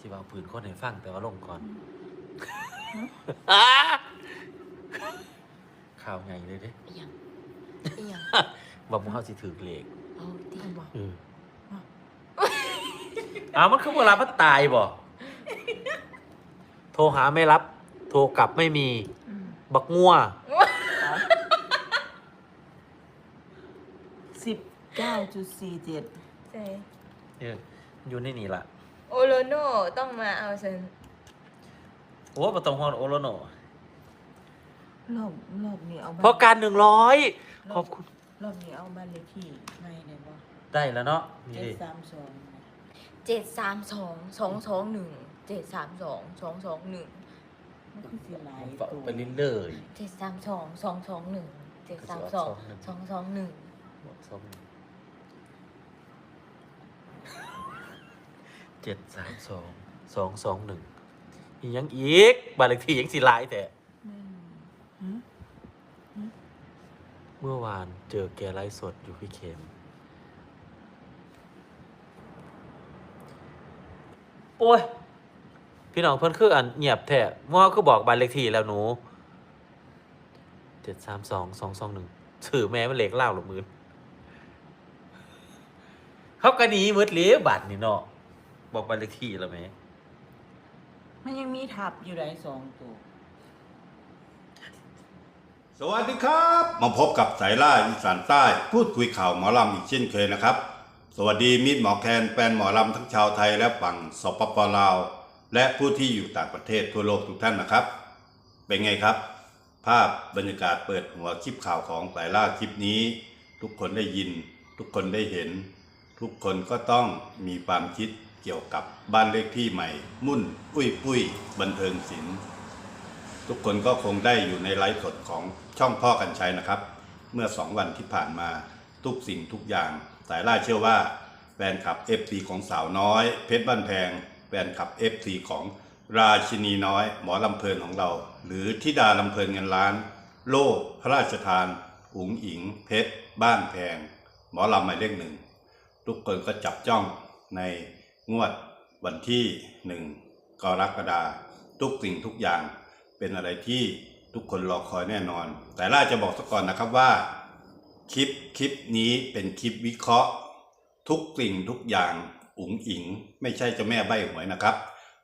สิว่าปืนคนให้ฟังแต่ว่าลงก่อนข่าวใหญ่เลยเด้อีหยังอีหยังบอกมึงเฮาสิถือเลขเอาตีบอกเอออ้าวมันคือเวลามันตายบ่โทรหาไม่รับ โทรกลับไม่มีอืมบักงัวสิบเก้าจุดสี่เจ็ดใช่เอออยู่ในนี่ล่ะ โอโลโน่ต้องมาเอาฉันโอ้ประตองฮอนโอโลโนรอบรอบนี้เอาบ้านเพราะการหนึ่งร้อยขอบคุณรอบนี้เอาบ้านเลขที่ไม่ได้บ่ได้แล้วเนาะนี่เจ็ดดิสามสองเจ็ดสามสองสองสองหนึ่งเจ็ดสามสองสองสองหนึ่งมันคือสิหลายผมตัฝากวไปเรื่อยเลยเจ็ดสามสองสองสองหนึ่งเจ็ดสามสองสองสองหนึ่งเจ็ดสามสองสองสองหนึ่งอียังอีกบานเลขที่ยังสีลายแต่เมื่อวานเจอแกไลฟ์สดอยู่พี่เข็มโอ้ย พี่น้องเพื่อนคืออันเงียบแท้มั่วคือบอกบานเลขที่แล้วหนูเจ็ดสามสองสองสองหนึ่งสื่อแม่มันเหล็กเล่าหรอมือเขากระนีมืดเลี้ยบัตรนี่เนาะ บอกบ้านเลขที่แล้วไหมมันยังมีทับอยู่ได้สองตัว สวัสดีครับ มาพบกับสายล่าอีสานใต้ พูดคุยข่าวหมอลำอีกเช่นเคยนะครับ สวัสดีมิตรหมอแคนแฟนหมอลำทั้งชาวไทยและฝั่งสปปลาว และผู้ที่อยู่ต่างประเทศทั่วโลกทุกท่านนะครับ เป็นไงครับ ภาพบรรยากาศเปิดหัวคลิปข่าวของสายล่าคลิปนี้ ทุกคนได้ยิน ทุกคนได้เห็น ทุกคนก็ต้องมีความคิด เกี่ยวกับบ้านเลขที่ใหม่ มุ่นอุ้ยปุ้ยบันเทิงศิลป์ทุกคนก็คงได้อยู่ในไลฟ์สดของช่องพ่อกันชัยนะครับ เมื่อสองวันที่ผ่านมาทุกสิ่งทุกอย่าง สายล่าเชื่อว่าแฟนคลับ FC ของสาวน้อย เพชรบ้านแพงแฟนคลับ FC ของราชินีน้อย หมอลำเพลินของเรา หรือทิดาลำเพลินเงินล้าน โล่พระราชทานหุงอิง เพชร บ้านแพง หมอลำหมายเลขหนึ่ง ทุกคนก็จับจ้องใน งวดวันที่หนึ่งกรกฎาคมทุกสิ่งทุกอย่างเป็นอะไรที่ทุกคนรอคอยแน่นอน แต่ล่าจะบอกซะก่อนนะครับว่า คลิปคลิปนี้เป็นคลิปวิเคราะห์ ทุกสิ่งทุกอย่างอุ๋งอิง ไม่ใช่เจ้าแม่ใบหวยนะครับ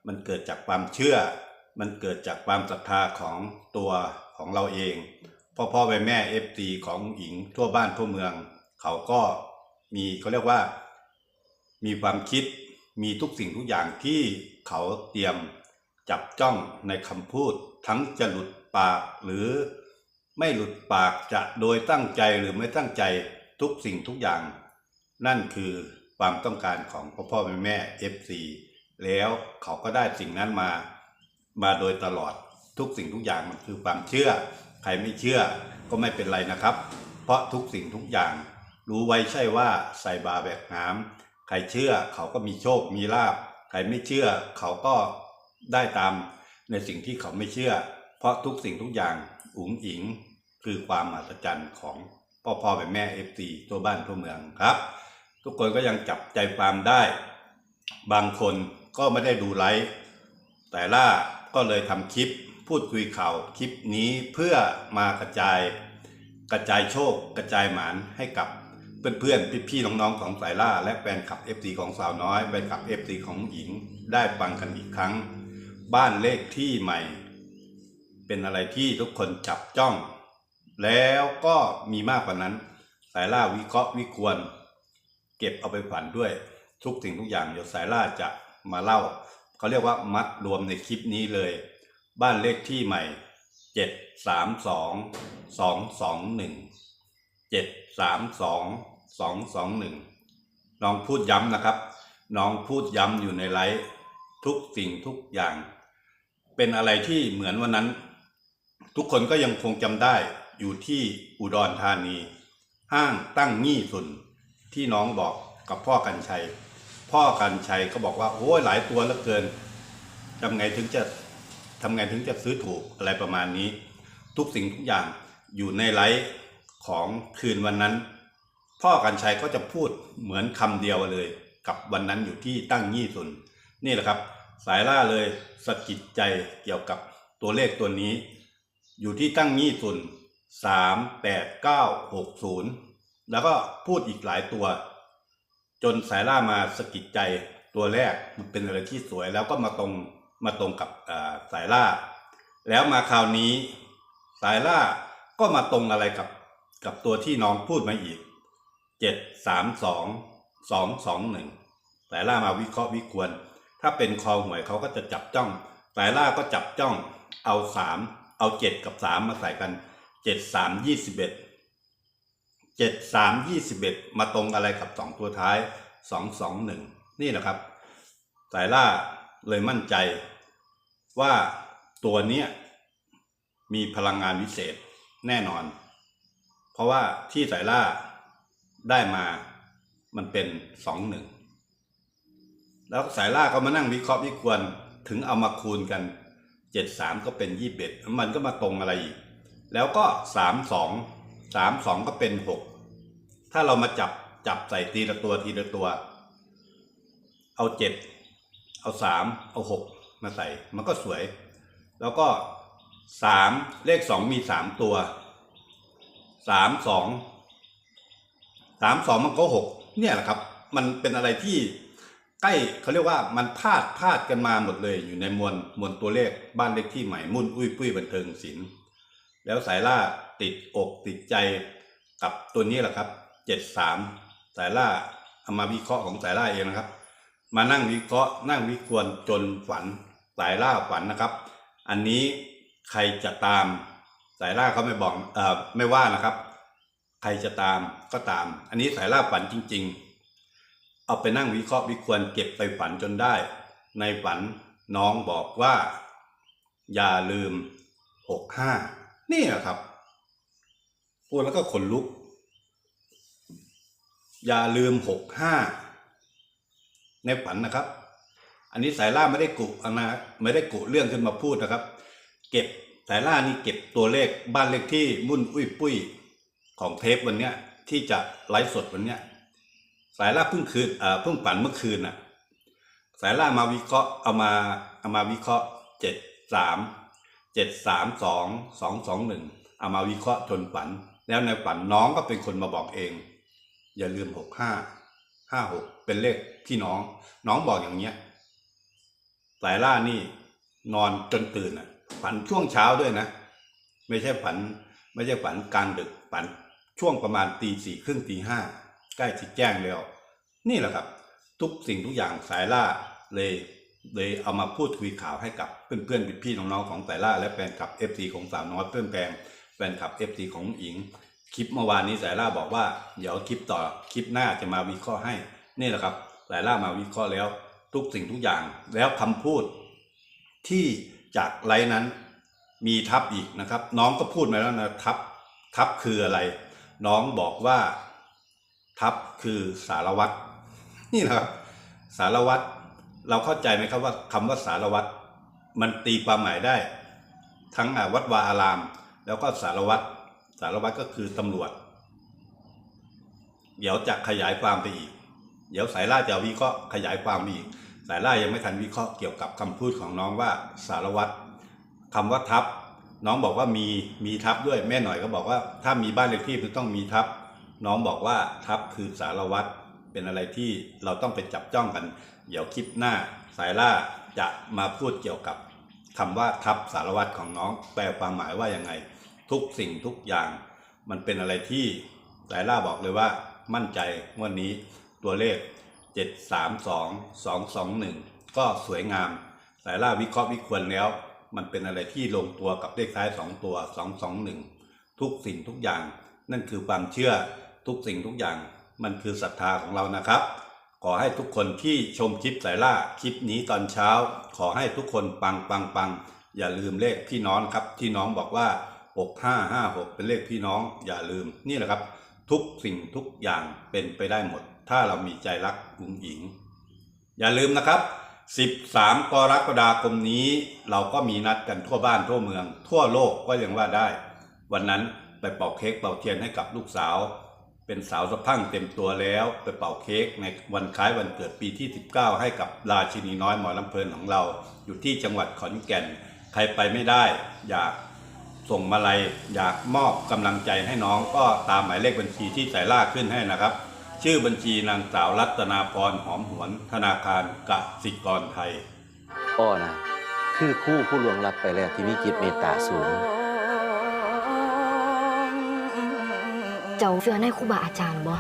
มันเกิดจากความเชื่อ มันเกิดจากความศรัทธาของตัวของเราเองพ่อพ่อแม่แม่เอฟซีของอุ๋งอิง ทั่วบ้านทั่วเมือง เขาก็มีเขาเรียกว่า มีความคิด มีทุกสิ่งทุกอย่างที่เขาเตรียมจับจ้องในคำพูด ทั้งจะหลุดปากหรือไม่หลุดปากจะโดยตั้งใจหรือไม่ตั้งใจทุกสิ่งทุกอย่าง นั่นคือความต้องการของพ่อพ่อแม่แม่เอฟซีแล้วเขาก็ได้สิ่งนั้นมามาโดยตลอดทุกสิ่งทุกอย่างมันคือความเชื่อ ใครไม่เชื่อก็ไม่เป็นไรนะครับ เพราะทุกสิ่งทุกอย่าง รู้ไว้ใช่ว่าใส่บาแบกหาม ใครเชื่อเขาก็มีโชคมีลาบใครไม่เชื่อเขาก็ได้ตามในสิ่งที่เขาไม่เชื่อ เพราะทุกสิ่งทุกอย่างอุ๋งอิง คือความมหัศจรรย์ของพ่อพ่อแม่แม่เอฟซีตัวบ้านทั่วเมืองครับ ทุกคนก็ยังจับใจความได้ บางคนก็ไม่ได้ดูไลฟ์แต่ล่าก็เลยทำคลิปพูดคุยข่าวคลิปนี้เพื่อมากระจาย กระจายโชค กระจายหมานให้กับ เพื่อนๆ พี่ๆ น้องๆ ของสายล่า และแฟนคลับ FC ของสาวน้อยแฟนคลับ FC ของหญิงได้ฟังกันอีกครั้ง บ้านเลขที่ใหม่ เป็นอะไรที่ทุกคนจับจ้อง แล้วก็มีมากกว่านั้น สายล่าวิเคราะห์วิควร เก็บเอาไปฝันด้วย ทุกสิ่งทุกอย่างเดี๋ยวสายล่าจะมาเล่าเขาเรียกว่ามัดรวมในคลิปนี้เลย บ้านเลขที่ใหม่เจ็ดสามสองสองสองหนึ่งเจ็ดสามสอง สองสองหนึ่งน้องพูดย้ำนะครับ น้องพูดย้ำอยู่ในไลฟ์ทุกสิ่งทุกอย่าง เป็นอะไรที่เหมือนวันนั้น ทุกคนก็ยังคงจำได้อยู่ที่อุดรธานี ห้างตั้งงี้สุนที่น้องบอกกับพ่อกันชัย พ่อกันชัยก็บอกว่าโอ้ยหลายตัวเหลือเกินทำไงถึงจะทำไงถึงจะซื้อถูกอะไรประมาณนี้ ทุกสิ่งทุกอย่างอยู่ในไลฟ์ของคืนวันนั้น พ่อกันชัยก็จะพูดเหมือนคำเดียวเลย กับวันนั้นอยู่ที่ตั้งยี่สุน นี่แหละครับ สายล่าเลยสะกิดใจเกี่ยวกับตัวเลขตัวนี้ อยู่ที่ตั้งงี้ส่วนสามแปดเก้าหกศูนย์แล้วก็พูดอีกหลายตัว จนสายล่ามาสะกิดใจตัวแรกมันเป็นอะไรที่สวยแล้วก็มาตรงมาตรงกับาสายล่า แล้วมาคราวนี้สายล่าก็มาตรงอะไรกับกับตัวที่น้องพูดมาอีก เจ็ดสามสองสองสองหนึ่งสายล่ามาวิเคราะห์วิควร ถ้าเป็นคอหวยเขาก็จะจับจ้องสายล่าก็จับจ้องเอาสามเอาเจ็ดกับสามมาใส่กันเจ็ดสามยี่สิบเอ็ดเจ็ดสามยี่สิบเอ็ดมาตรงอะไรกับสองตัวท้ายสองสองหนึ่งนี่แหละครับสายล่าเลยมั่นใจว่าตัวเนี้ยมีพลังงานวิเศษแน่นอน เพราะว่าที่สายล่า ได้มามันเป็นสองหนึ่งแล้วสายล่าก็มานั่งวิเคราะห์วิควรถึงเอามาคูณกันเจ็ดสามก็เป็นยี่สิบเอ็ดมันก็มาตรงอะไรอีก แล้วก็สามสองสามสองก็เป็นหกถ้าเรามาจับจับใส่ทีละตัวทีละตัว เอาเจ็ดเอาสามเอาหกมาใส่มันก็สวย แล้วก็สามเลขสองมีสามตัวสามสอง สามสองมันก็หกเนี่ยแหละครับ มันเป็นอะไรที่ใกล้เขาเรียกว่ามันพาดพาดกันมาหมดเลยอยู่ในมวลมวลตัวเลขบ้านเลขที่ใหม่มุ่นอุ้ยปุ้ยบันเทิงศิลป์แล้วสายล่าติดอกติดใจกับตัวนี้แหละครับเจ็ดสามสายล่าเอามาวิเคราะห์ของสายล่าเองนะครับ มานั่งวิเคราะห์นั่งวิควรจนฝันสายล่าฝันนะครับ อันนี้ใครจะตามสายล่าเขาไม่บอกเอ่อไม่ว่านะครับ ใครจะตามก็ตาม อันนี้สายล่าฝันจริง ๆ เอาไปนั่งวิเคราะห์วิควรเก็บไปฝันจนได้ ในฝันน้องบอกว่า อย่าลืมหกห้านี่แหละครับพูดแล้วก็ขนลุก อย่าลืมหกห้าในฝันนะครับ อันนี้สายล่าไม่ได้กุอนะไม่ได้กุเรื่องขึ้นมาพูดนะครับ เก็บสายล่านี่เก็บตัวเลขบ้านเลขที่มุ่นอุ้ยปุ้ย ของเทปวันเนี้ยที่จะไลฟ์สดวันเนี้ยสายล่าเพิ่งคืนเอ่อเพิ่งฝันเมื่อคืนน่ะ สายล่ามาวิเคราะห์เอามาเอามาวิเคราะห์เจ็ดสามเจ็ดสามสองสองสองหนึ่งเอามาวิเคราะห์จนฝัน แล้วในฝันน้องก็เป็นคนมาบอกเอง อย่าลืมหกห้าห้าหกเป็นเลขพี่น้อง น้องบอกอย่างเงี้ยสายล่านี่นอนจนตื่นอะฝันช่วงเช้าด้วยนะ ไม่ใช่ฝัน ไม่ใช่ฝันกลางดึกฝัน ช่วงประมาณตีสี่ครึ่งตีห้าใกล้จะแจ้งแล้ว นี่แหละครับ ทุกสิ่งทุกอย่างสายล่าเลยเลยเอามาพูดคุยข่าวให้กับเพื่อนๆพี่ๆน้องๆของสายล่า และแฟนคลับ FC ของสาวน้อยเพื่อนแปลงแฟนคลับ FC ของอิงคลิปเมื่อวานนี้สายล่าบอกว่า เดี๋ยวคลิปต่อคลิปหน้าจะมาวิเคราะห์ให้ นี่แหละครับสายล่ามาวิเคราะห์แล้ว ทุกสิ่งทุกอย่างแล้วคำพูดที่จากไลน์นั้นมีทับอีกนะครับ น้องก็พูดมาแล้วนะทับทับคืออะไร น้องบอกว่า ทับคือสารวัตรนี่นะครับ สารวัตรเราเข้าใจไหมครับว่าคำว่าสารวัตรมันตีความหมายได้ ทั้งวัดวาอาราม แล้วก็สารวัตรสารวัตรก็คือตำรวจ เดี๋ยวจะขยายความไปอีก เดี๋ยวสายล่าจะวิเคราะห์ขยายความอีกสายล่ายังไม่ทันวิเคราะห์เกี่ยวกับคำพูดของน้องว่าสารวัตรคำว่าทับ น้องบอกว่ามีมีทับด้วยแม่หน่อยก็บอกว่า ถ้ามีบ้านเลขที่มันต้องมีทับ น้องบอกว่าทับคือสารวัตรเป็นอะไรที่เราต้องไปจับจ้องกัน เดี๋ยวคลิปหน้าสายล่าจะมาพูดเกี่ยวกับคำว่าทับสารวัตรของน้อง แปลความหมายว่ายังไง ทุกสิ่งทุกอย่าง มันเป็นอะไรที่สายล่าบอกเลยว่า มั่นใจวันนี้ตัวเลข 7 3 2 2 2 1 ก็สวยงาม สายล่าวิเคราะห์วิควรแล้ว มันเป็นอะไรที่ลงตัวกับเลขท้าย2ตัว2 2 1ทุกสิ่งทุกอย่าง นั่นคือความเชื่อทุกสิ่งทุกอย่างมันคือศรัทธาของเรานะครับ ขอให้ทุกคนที่ชมคลิปสายล่าคลิปนี้ตอนเช้า ขอให้ทุกคนปังปังปังอย่าลืมเลขพี่น้องครับที่น้องบอกว่า 6556 เป็นเลขพี่น้อง อย่าลืมนี่แหละครับ ทุกสิ่งทุกอย่างเป็นไปได้หมด ถ้าเรามีใจรักกุ้งหญิง อย่าลืมนะครับ 13 กรกฎาคมนี้ เราก็มีนัดกันทั่วบ้านทั่วเมือง ทั่วโลกก็ยังว่าได้ วันนั้นไปเป่าเค้กเป่าเทียนให้กับลูกสาว เป็นสาวสะพั่งเต็มตัวแล้ว ไปเป่าเค้กในวันคล้ายวันเกิดปีที่ 19 ให้กับราชินีน้อยหมอลำเพลินของเรา อยู่ที่จังหวัดขอนแก่น ใครไปไม่ได้ อยากส่งมาลัยอยากมอบกำลังใจให้น้องก็ตามหมายเลขบัญชีที่สายล่าขึ้นให้นะครับ ชื่อบัญชีนางสาวรัตนาพรหอมหวน ธนาคารกสิกรไทย อ้อนะคือคู่ผู้ลวงลับไปแล้วที่มีจิตเมตตาสูง เจ้าเสือในครูบาอาจารย์บ่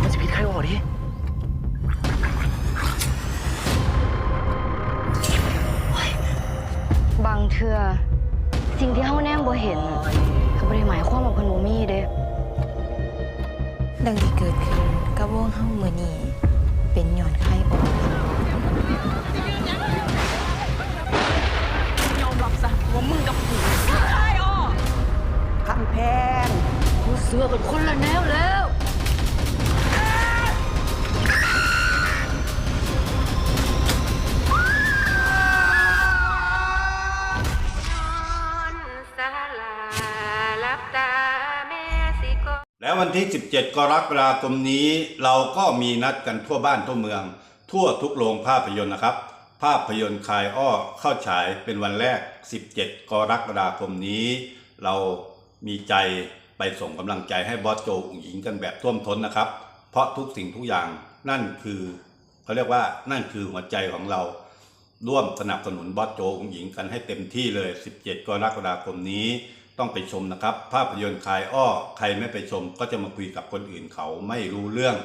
มันจะผิดใครออกดิบางเทื่อสิ่งที่เฮาแนมบ่เห็นน่ะก็ บ่ได้หมายความว่าเพิ่นบ่มีเด้ดังที่เกิดขึ้นกับวงเฮามื้อนี้เป็นหย่อนไข้ออกคำแพงกูเสือกันคนละแนวแล้ว ที่ 17 กรกฎาคมนี้ เราก็มีนัดกันทั่วบ้านทั่วเมือง ทั่วทุกโรงภาพยนตร์นะครับ ภาพยนตร์คายอ้อเข้าฉายเป็นวันแรก 17 กรกฎาคมนี้ เรามีใจไปส่งกำลังใจให้บอสโจอุ๋งหญิงกันแบบท่วมท้นนะครับ เพราะทุกสิ่งทุกอย่างนั่นคือเขาเรียกว่านั่นคือหัวใจของเราร่วมสนับสนุนบอสโจองหญิงกันให้เต็มที่เลย 17 กรกฎาคมนี้ ต้องไปชมนะครับ ภาพยนตร์คายอ้อใครไม่ไปชมก็จะมาคุยกับคนอื่นเขาไม่รู้เรื่อง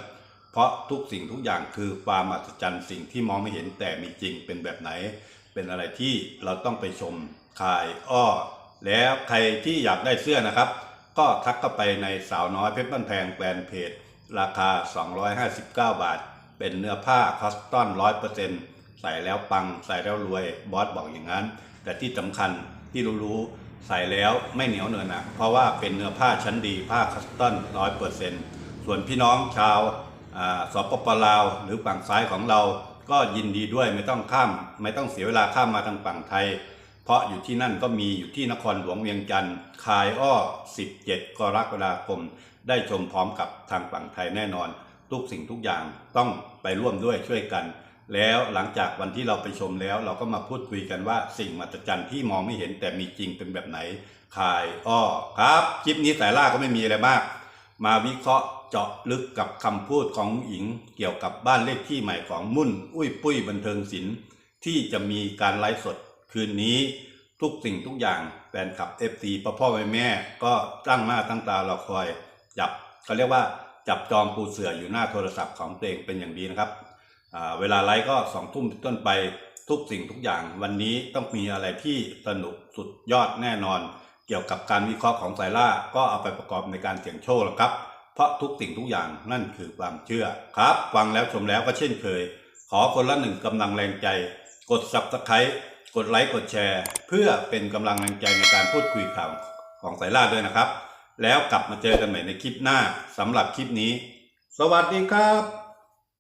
เพราะทุกสิ่งทุกอย่างคือความอัศจรรย์สิ่งที่มองไม่เห็นแต่มีจริงเป็นแบบไหน เป็นอะไรที่เราต้องไปชมคายอ้อ แล้วใครที่อยากได้เสื้อนะครับ ก็ทักเข้าไปในสาวน้อยเพชรบ้านแพงแฟนเพจราคา 259 บาท เป็นเนื้อผ้าคอสตอน100%ใส่แล้วปังใส่แล้วรวยบอสบอกอย่างนั้น แต่ที่สำคัญที่รู้ๆ ใส่แล้วไม่เหนียวเหนอะหนะเพราะว่าเป็นเนื้อผ้าชั้นดีผ้าคอสตอน100%ส่วนพี่น้องชาวสปปลาว หรือฝั่งซ้ายของเราก็ยินดีด้วยไม่ต้องข้าม ไม่ต้องเสียเวลาข้ามมาทางฝั่งไทย เพราะอยู่ที่นั่นก็มีอยู่ที่นครหลวงเวียงจันทร์คายอ้อ 17 กรกฎาคม ได้ชมพร้อมกับทางฝั่งไทยแน่นอน ทุกสิ่งทุกอย่างต้องไปร่วมด้วยช่วยกัน แล้วหลังจากวันที่เราไปชมแล้ว เราก็มาพูดคุยกันว่าสิ่งมหัศจรรย์ที่มองไม่เห็นแต่มีจริงเป็นแบบไหนคายอ้อครับคลิปนี้สายล่าก็ไม่มีอะไรมาก มาวิเคราะห์เจาะลึกกับคำพูดของหญิง เกี่ยวกับบ้านเลขที่ใหม่ของมุ่น อุ้ยปุ้ยบันเทิงศิลป์ที่จะมีการไลฟ์สดคืนนี้ทุกสิ่งทุกอย่างแฟนคลับเอฟซีพ่อพ่อแม่แม่ก็ตั้งหน้าตั้งตารอคอย จับเขาเรียกว่าจับจองปูเสืออยู่หน้าโทรศัพท์ของตัวเองเป็นอย่างดีนะครับ เวลาไลฟ์ก็สองทุ่มต้นไปทุกสิ่งทุกอย่างวันนี้ต้องมีอะไรที่สนุกสุดยอดแน่นอน เกี่ยวกับการวิเคราะห์ของสายล่าก็เอาไปประกอบในการเสี่ยงโชคแล้วครับ เพราะทุกสิ่งทุกอย่างนั่นคือความเชื่อครับฟังแล้วชมแล้วก็เช่นเคย ขอคนละหนึ่งกำลังแรงใจ กด subscribe กดไลค์กดแชร์ เพื่อเป็นกำลังแรงใจในการพูดคุยข่าวของสายล่าด้วยนะครับ แล้วกลับมาเจอกันใหม่ในคลิปหน้าสำหรับคลิปนี้ สวัสดีครับ